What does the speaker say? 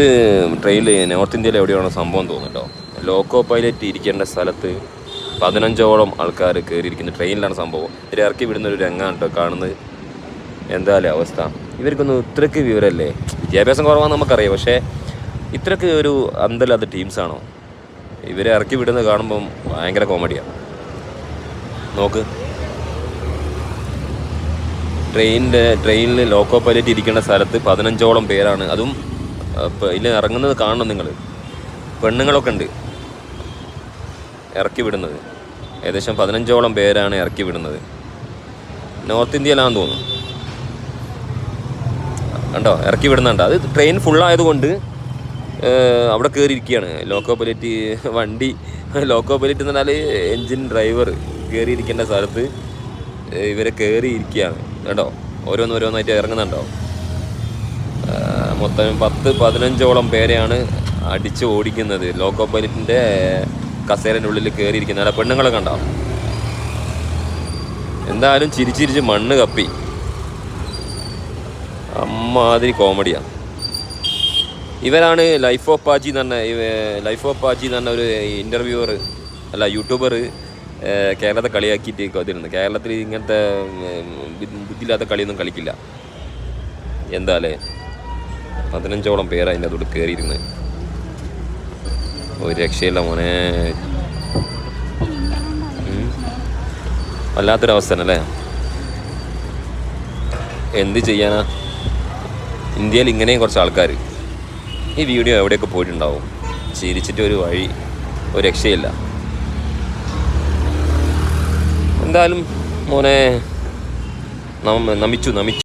ഇത് ട്രെയിനിൽ നോർത്ത് ഇന്ത്യയിൽ എവിടെയാണോ സംഭവം തോന്നുന്നുണ്ടോ ലോക്കോ പൈലറ്റ് ഇരിക്കേണ്ട സ്ഥലത്ത് പതിനഞ്ചോളം ആൾക്കാർ കയറിയിരിക്കുന്ന ട്രെയിനിലാണ് സംഭവം. ഇവർ ഇറക്കി വിടുന്ന ഒരു രംഗമാണ് കേട്ടോ കാണുന്നത് എന്തായാലും അവസ്ഥ? ഇവർക്കൊന്നും ഇത്രയ്ക്ക് വിവരമല്ലേ? വിദ്യാഭ്യാസം കുറവാണെന്ന് നമുക്കറിയാം പക്ഷേ ഇത്രയ്ക്ക് ഒരു അന്തല്ലാത്ത ടീംസാണോ ഇവരെ ഇറക്കി വിടുന്നത് കാണുമ്പം ഭയങ്കര കോമഡിയാണ് നോക്ക്. ട്രെയിനിന്റെ ട്രെയിനിൽ ലോക്കോ പൈലറ്റ് ഇരിക്കേണ്ട സ്ഥലത്ത് പതിനഞ്ചോളം പേരാണ്. അതും ഇതിൽ ഇറങ്ങുന്നത് കാണണം നിങ്ങൾ പെണ്ണുങ്ങളൊക്കെ ഉണ്ട്. ഇറക്കി വിടുന്നത്. ഏകദേശം പതിനഞ്ചോളം പേരാണ് ഇറക്കി വിടുന്നത്. നോർത്ത് ഇന്ത്യയിലാണെന്ന് തോന്നുന്നു. കണ്ടോ? ഇറക്കി വിടുന്നുണ്ട്. അത് ട്രെയിൻ ഫുള്ളായതുകൊണ്ട് അവിടെ കയറിയിരിക്കുകയാണ് ലോക്കോ പൈലറ്റ് വണ്ടി ലോക്കോ പൈലറ്റ് എന്ന് പറഞ്ഞാൽ എൻജിൻ ഡ്രൈവർ കയറിയിരിക്കേണ്ട സ്ഥലത്ത് ഇവരെ കയറിയിരിക്കുകയാണ് കേട്ടോ ഓരോന്ന് ഓരോന്നായിട്ട് ഇറങ്ങുന്നുണ്ടോ? ആ, മൊത്തം പത്ത് പതിനഞ്ചോളം പേരെയാണ് അടിച്ച് ഓടിക്കുന്നത്. ലോക്കോ പൈലറ്റിന്റെ കസേരന്റെ ഉള്ളിൽ കയറിയിരിക്കുന്നത് അവിടെ പെണ്ണുങ്ങളെ കണ്ട? എന്തായാലും ചിരിച്ചിരിച്ച് മണ്ണ് കപ്പി. അമ്മാതിരി കോമഡിയാണ് ഇവരാണ് ലൈഫ് ഓഫ് പാജി എന്ന് പറഞ്ഞ ലൈഫ് ഓഫ് പാജി എന്ന് പറഞ്ഞ ഒരു ഇന്റർവ്യൂവർ അല്ല യൂട്യൂബർ കേരളത്തെ കളിയാക്കിയിട്ട് കത്തിരുന്നത്. കേരളത്തിൽ ഇങ്ങനത്തെ ബുദ്ധിയില്ലാത്ത കളിയൊന്നും കളിക്കില്ല. എന്താലേ പതിനഞ്ചോളം പേരതിന്റെ അതോട് കയറിയിരുന്നത് ഒരു രക്ഷയില്ല മോനെ. വല്ലാത്തൊരവസ്ഥ തന്നെ അല്ലേ എന്ത് ചെയ്യാനാ? ഇന്ത്യയിൽ ഇങ്ങനെയും കുറച്ച് ആൾക്കാർ ഈ വീഡിയോ എവിടെയൊക്കെ പോയിട്ടുണ്ടാവും? ചിരിച്ചിട്ട് ഒരു വഴി ഒരു രക്ഷയില്ല. എന്തായാലും മോനെ നമിച്ചു നമിച്ചു.